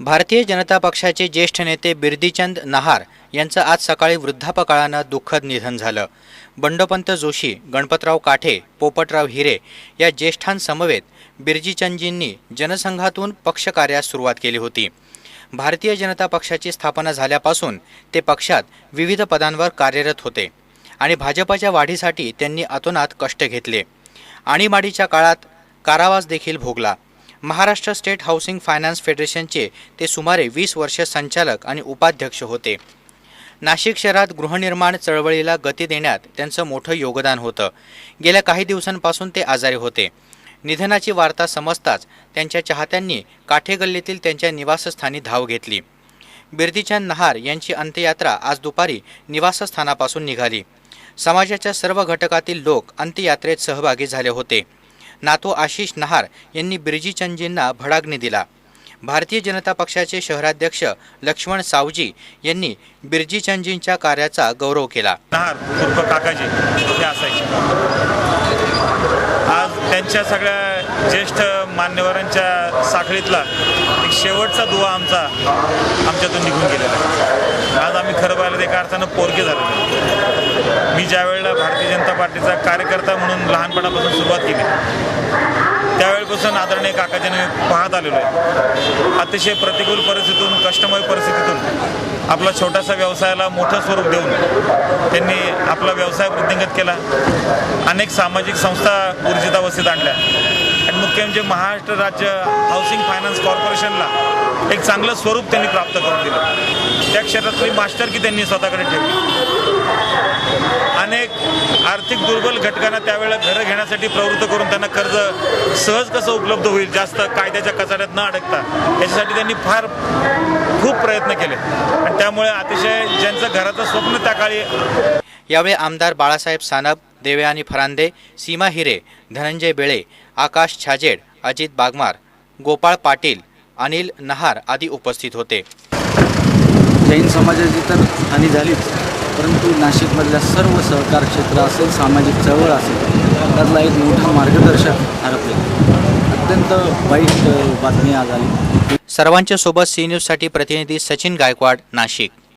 भारतीय जनता पक्षाचे ज्येष्ठ नेते बिर्दीचंद नहार यांचं आज सकाळी वृद्धापकाळानं दुःखद निधन झालं. बंडोपंत जोशी गणपतराव काठे पोपटराव हिरे या ज्येष्ठांसमवेत बिर्जीचंदजींनी जनसंघातून पक्षकार्यास सुरुवात केली होती. भारतीय जनता पक्षाची स्थापना झाल्यापासून ते पक्षात विविध पदांवर कार्यरत होते आणि भाजपाच्या वाढीसाठी त्यांनी अतोनात कष्ट घेतले. आणीबाणीच्या काळात कारावास देखील भोगला. महाराष्ट्र स्टेट हाऊसिंग फायनान्स फेडरेशनचे ते सुमारे वीस वर्ष संचालक आणि उपाध्यक्ष होते. नाशिक शहरात गृहनिर्माण चळवळीला गती देण्यात त्यांचं मोठं योगदान होतं. गेल्या काही दिवसांपासून ते आजारी होते. निधनाची वार्ता समजताच त्यांच्या चाहत्यांनी काठेगल्लीतील त्यांच्या निवासस्थानी धाव घेतली. बिर्दीचंद नहार यांची अंत्ययात्रा आज दुपारी निवासस्थानापासून निघाली. समाजाच्या सर्व घटकातील लोक अंत्ययात्रेत सहभागी झाले होते. नातो आशिष नहार यांनी बिर्जीचंदजींना भडाग्नी दिला. भारतीय जनता पक्षाचे शहराध्यक्ष लक्ष्मण सावजी यांनी बिर्जीचंदजींच्या कार्याचा गौरव केला. नहार काकाजी हे असायचे. आज त्यांच्या सगळ्या ज्येष्ठ मान्यवरांच्या साखळीतला एक शेवटचा दुवा आमचा आमच्यातून निघून गेलेला आहे. आज आम्ही खरं पाहिलं एका अर्थानं पोरके झालेलो मी ज्या वेळेला भारतीय जनता पार्टीचा कार्यकर्ता म्हणून लहानपणापासून सुरुवात केली त्यावेळेपासून आदरणीय काकाजीने पाहत आलेलो आहे. अतिशय प्रतिकूल परिस्थितीतून कष्टमय परिस्थितीतून आपला छोटासा व्यवसायाला मोठं स्वरूप देऊन त्यांनी आपला व्यवसाय वृद्धिंगत केला. अनेक सामाजिक संस्था ऊर्जितावस्थेत आणल्या. आणि मुख्य म्हणजे महाराष्ट्र राज्य हाऊसिंग फायनान्स कॉर्पोरेशनला एक चांगलं स्वरूप त्यांनी प्राप्त करून दिलं. त्या क्षेत्रातली मास्टरकी त्यांनी स्वतःकडे ठेवली. आर्थिक दुर्बल घटकांना त्यावेळेला घरं घेण्यासाठी प्रवृत्त करून त्यांना कर्ज सहज कसं उपलब्ध होईल जास्त कायद्याच्या कचाड्यात न अडकता याच्यासाठी त्यांनी फार खूप प्रयत्न केले. आणि त्यामुळे अतिशय ज्यांचं घराचं स्वप्न त्या काळी यावेळी आमदार बाळासाहेब सानप देवयानी फरांदे सीमा हिरे धनंजय बेळे आकाश छाजेड अजित बागमार गोपाळ पाटील अनिल नहार आदी उपस्थित होते. जैन समाजाची तर हानी झालीच. परंतु नाशिकमधल्या सर्व सहकार क्षेत्र असेल सामाजिक चळवळ असेल त्यातला एक मोठा मार्गदर्शक हरपले. अत्यंत वाईट बातमी आज आली. सर्वांच्या सोबत सी न्यूजसाठी प्रतिनिधी सचिन गायकवाड नाशिक.